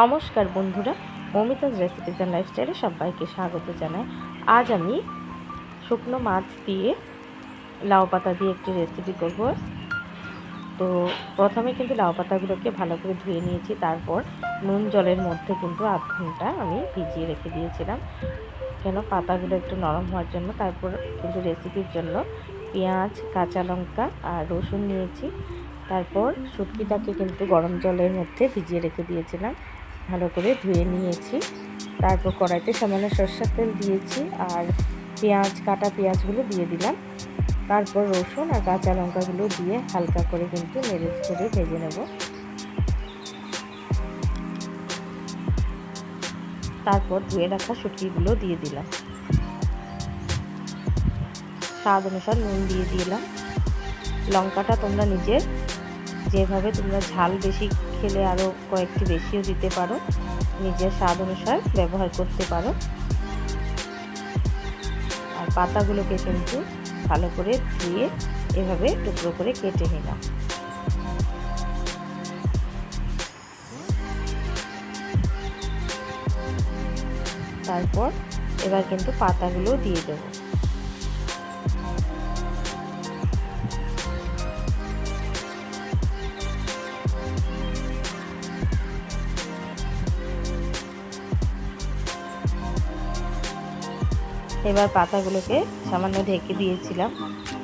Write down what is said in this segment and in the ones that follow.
নমস্কার বন্ধুরা অমিতাজ recipes and লাইফস্টাইলে সবাইকে স্বাগত জানাই। আজ আমি শুকনো মাছ দিয়ে লাউ পাতা দিয়ে একটি রেসিপি করব। তো প্রথমে কিন্তু লাউ পাতাগুলোকে ভালো করে ধুয়ে নিয়েছি, তারপর নুন জলের মধ্যে কিন্তু আধ ঘণ্টা আমি ভিজিয়ে রেখে দিয়েছিলাম। কেন? পাতাগুলো একটু নরম হওয়ার জন্য। তারপর কিন্তু রেসিপির জন্য পেঁয়াজ, কাঁচা লঙ্কা আর রসুন নিয়েছি। তারপর শুটকিটাকে কিন্তু গরম জলের মধ্যে ভিজিয়ে রেখে দিয়েছিলাম। ভালো করে ধুয়ে নিয়েছি। তারপর কড়াইতে সামান্য সর্ষের তেল দিয়েছি আর পেঁয়াজ, কাটা পেঁয়াজগুলো দিয়ে দিলাম। তারপর রসুন আর কাঁচা লঙ্কাগুলো দিয়ে হালকা করে কিন্তু নেড়ে ছেড়ে ভেজে নেব। তারপর ধুয়ে রাখা শুটকিগুলো দিয়ে দিলাম। স্বাদ অনুসার নুন দিয়ে দিলাম। লঙ্কাটা তোমরা নিজের যেভাবে তোমরা ঝাল বেশি খেলে আরও কয়েকটি বেশিও দিতে পারো, নিজের স্বাদ অনুসার ব্যবহার করতে পারো। আর পাতাগুলোকে কিন্তু ভালো করে ধুয়ে এভাবে টুকরো করে কেটে নিলাম। তারপর এবার কিন্তু পাতাগুলো দিয়ে দেবো। এবার পাতাগুলোকে সামান্য ঢেকে দিয়েছিলাম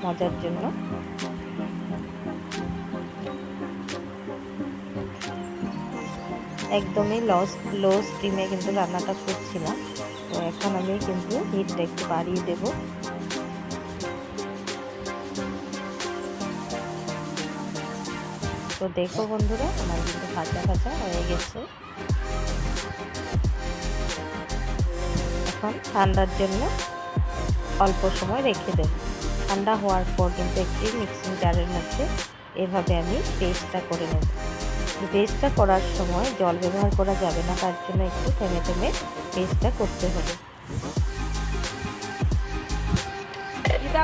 মজার জন্য। একদমই লস লো স্টিমে কিন্তু রান্নাটা করছিলাম। তো এখন আমি কিন্তু হিটটা একটু বাড়িয়ে দেব। তো দেখো বন্ধুরা, আমার কিন্তু ভাজা ভাজা হয়ে গেছে। এখন ঠান্ডার জন্য অল্প সময় রেখে দেব। ঠান্ডা হওয়ার পর কিন্তু একটি মিক্সিং জারের মধ্যে এভাবে আমি পেস্টটা করে নেব। পেস্টটা করার সময় জল ব্যবহার করা যাবে না তার জন্য একটু থেমে থেমে পেস্টটা করতে হবে।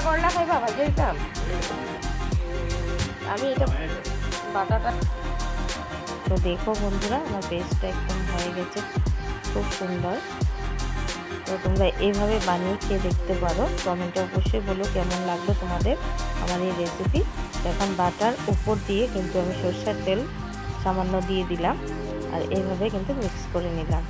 করলা বাবা আমি এটা বাটাটা তো দেখো বন্ধুরা আমার পেস্টটা একদম হয়ে গেছে। খুব সুন্দর। তো তোমরা এইভাবে বানিয়ে খেয়ে দেখতে পারো। কমেন্টে অবশ্যই বলো কেমন লাগল তোমাদের আমার এই রেসিপি এখন বাটার উপর দিয়ে কিন্তু আমি সর্ষের তেল সামান্য দিয়ে দিলাম। আর এইভাবে কিন্তু মিক্স করে নিলাম।